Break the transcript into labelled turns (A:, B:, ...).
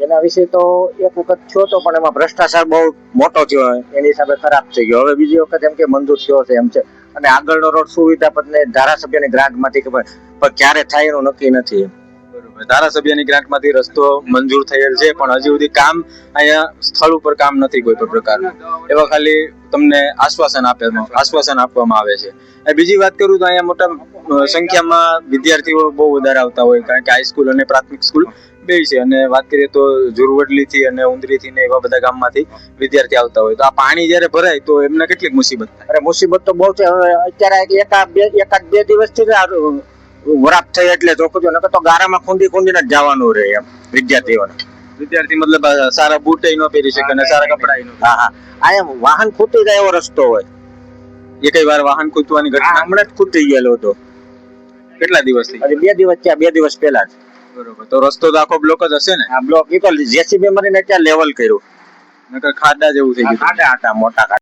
A: એના વિશે તો એક વખત થયો તો પણ એમાં ભ્રષ્ટાચાર બહુ મોટો થયો એની હિસાબે ખરાબ થઈ ગયો. હવે બીજી વખત એમ કે મંજૂર થયો છે એમ છે. અને આગળનો રોડ સુવિધા પદને ધારાસભ્યની ગ્રાન્ટમાંથી ખબર પણ ક્યારે થાય એનું નક્કી નથી એમ.
B: ધારાસભ્યની ગ્રાન્ટમાંથી રસ્તો મંજૂર થયેલ છે, પણ હજી સુધી કામ અહીંયા સ્થળ ઉપર કામ નથી કોઈ પણ પ્રકારનું. એવા ખાલી તમને આશ્વાસન આપે આશ્વાસન આપવામાં આવે છે. બીજી વાત કરું તો અહીંયા મોટા સંખ્યામાં વિદ્યાર્થીઓ બહુ વધારે આવતા હોય, કારણ કે હાઈસ્કૂલ અને પ્રાથમિક સ્કૂલ બે છે. અને વાત કરીએ તો જુરવડલીથી અને ઉંદરીથી ને એવા બધા ગામમાંથી વિદ્યાર્થી આવતા હોય. તો આ પાણી જ્યારે ભરાય તો એમને કેટલીક મુસીબત
A: અરે મુસીબત તો બહુ છે. અત્યારે એકાદ બે એકાદ બે દિવસથી વરાપ થઈ એટલે ચોખ્ખું નકર તો ગારામાં ખૂંદી ખૂંદીને જ જવાનું રહે એમ વિદ્યાર્થીઓને.
B: વિદ્યાર્થી મતલબ સારા બૂટ ન પહેરી શકે અને સારા કપડા
A: હા હા. આ એમ વાહન ખૂટી જાય એવો રસ્તો હોય.
B: એ કઈ વાર વાહન
A: ખૂટવાની
B: ઘટના?
A: હમણાં જ ખૂટી ગયેલો હતો.
B: કેટલા દિવસથી?
A: હજી બે દિવસ થયા બે દિવસ પહેલા જ.
B: બરોબર. તો રસ્તો તો આખો બ્લોક જ હશે ને?
A: આ બ્લોક એ તો જેસીબી મરીને ત્યાં લેવલ કર્યું.
B: નકર ખાડા જેવું થઈ ગયું.
A: આટા આટા મોટા